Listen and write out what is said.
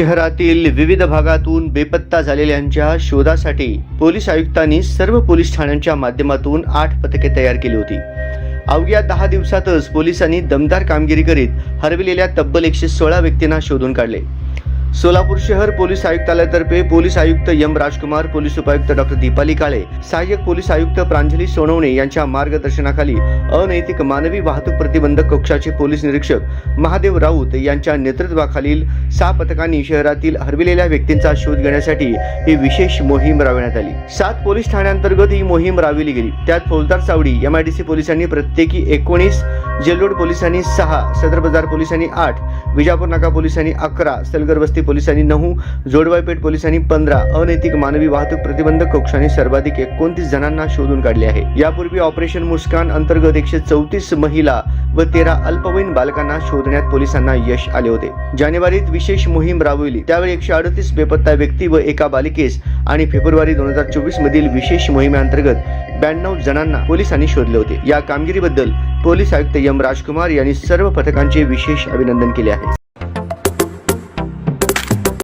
शहरातील विविध भागातून बेपत्ता झालेल्यांच्या शोधासाठी पोलीस आयुक्तांनी सर्व पोलीस ठाण्यांच्या माध्यमातून आठ पथके तयार केली होती. अवघ्या दहा दिवसातच पोलिसांनी दमदार कामगिरी करीत हरविलेल्या तब्बल एकशे सोळा व्यक्तींना शोधून काढले. सोलापूर शहर पोलीस आयुक्तालयातर्फे पोलीस आयुक्त एम राजकुमार पोलीस उपायुक्त डॉक्टर दीपाली काळे सहाय्यक पोलीस आयुक्त प्रांजली सोनवणे यांच्या मार्गदर्शनाखाली अनैतिक मानवी वाहतूक प्रतिबंधक कक्षाचे पोलीस निरीक्षक महादेव राऊत यांच्या नेतृत्वाखालील सहा पथकांनी शहरातील हरविलेल्या व्यक्तींचा शोध घेण्यासाठी ही विशेष मोहीम राबविण्यात आली. सात पोलीस ठाण्यांतर्गत ही मोहीम राबविली गेली. त्यात फौजदार चावडी एमआयडीसी पोलिसांनी प्रत्येकी एकोणीस जेलरोड पोलिसांनी सहा सदर बाजार पोलिसांनी आठ विजापूर नाका पोलिसांनी अकरा सलगर वस्ती पोलिसांनी नऊ जोडवायपेठ पोलिसांनी पंधरा अनैतिक मानवी वाहतूक प्रतिबंधक कक्षाने सर्वाधिक एकोणतीस जणांना शोधून काढले आहे. यापूर्वी ऑपरेशन मुस्कान अंतर्गत एकशे चौतीस महिला व तेरा अल्पवयीन बालकांना शोधण्यात पोलिसांना यश आले होते. जानेवारीत विशेष मोहीम राबविली. त्यावेळी एकशे अडतीस बेपत्ता व्यक्ती व एका बालिकेस आणि फेब्रुवारी दोन हजार चोवीस मधील विशेष मोहिमेअंतर्गत ब्याण्णव जणांना पोलिसांनी शोधले होते. या कामगिरीबद्दल पोलीस आयुक्त यम राजकुमार यांनी सर्व पथकांचे विशेष अभिनंदन केले आहे.